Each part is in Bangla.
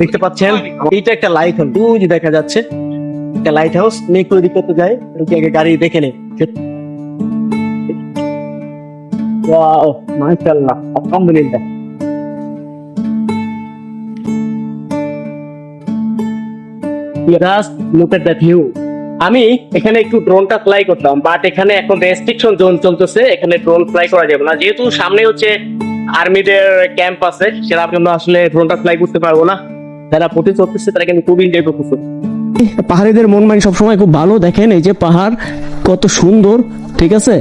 দেখতে পাচ্ছেন? এইটা একটা লাইট হাউস যে দেখা যাচ্ছে। একটা লাইট হাউস নেই করে দিক করতে যায়। ওকে আগে গাড়ি দেখে নে? ওয়াও মাশাআল্লাহ আলহামদুলিল্লাহ আমি এখানে একটু ড্রোনটা ফ্লাই করতাম বাট এখানে এখন রেস্ট্রিকশন জোন চলতেছে। এখানে ড্রোন ফ্লাই করা যাবে না। যেহেতু সামনে হচ্ছে আর্মিদের ক্যাম্প আছে সেটা জন্য আসলে ড্রোনটা ফ্লাই করতে পারব না। যারা প্রতি চলতেছে, তারা কিন্তু খুবই এনজয় করতেছে। পাহাড়িদের মন মানে সবসময় খুব ভালো। দেখেন, এই যে পাহাড়, কত সুন্দর, ঠিক আছে?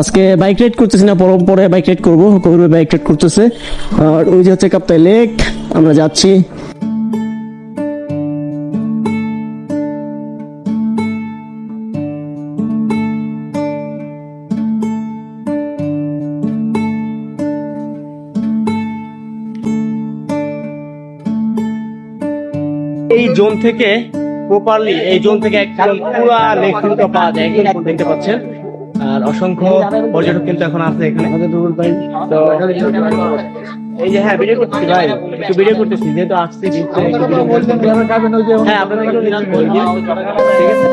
আজকে বাইক রাইড করতেছি না পরম্পরায় পরে বাইক রাইড করবে বাইক রাইড করতেছে। আর ওই যে হচ্ছে কাপ্তাই লেক আমরা যাচ্ছি। এই জোন থেকে প্রপারলি এই জোন থেকে একটা পুরা ভিউটা পাওয়া যায় একদম দেখতে পাচ্ছেন। আর অসংখ্য পর্যটক কিন্তু এখন আছে এখানে। তো এই যে হ্যাঁ ভিডিও করতেছি ভাই, একটু ভিডিও করতেছি, যেহেতু আসছি। হ্যাঁ আপনাদের ঠিক আছে?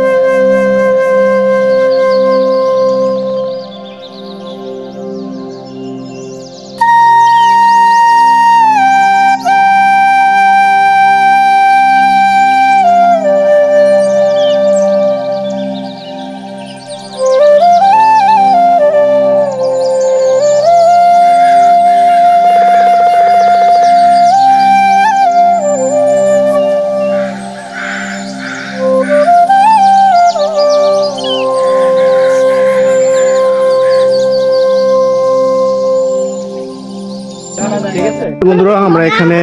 বন্ধুরা আমরা এখানে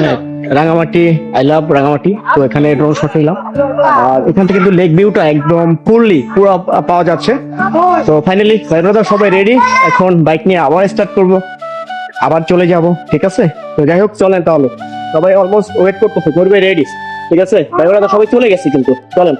হ্যাঁ, রাঙামাটি আই লাভ রাঙামাটি তো এখানে ড্রোন শট নিলাম। আর এখান থেকে কিন্তু লেক ভিউটা একদম ফুললি পুরো পাওয়া যাচ্ছে। তো ফাইনালি ভাইরা সবাই রেডি এখন বাইক নিয়ে আবার স্টার্ট করব। আবার চলে যাব ঠিক আছে? তো যাই হোক চলেন তাহলে। সবাই অলমোস্ট ওয়েট করতেছে করবে রেডি ঠিক আছে? ভাইরা সবাই চলে গেছে কিন্তু। চলেন।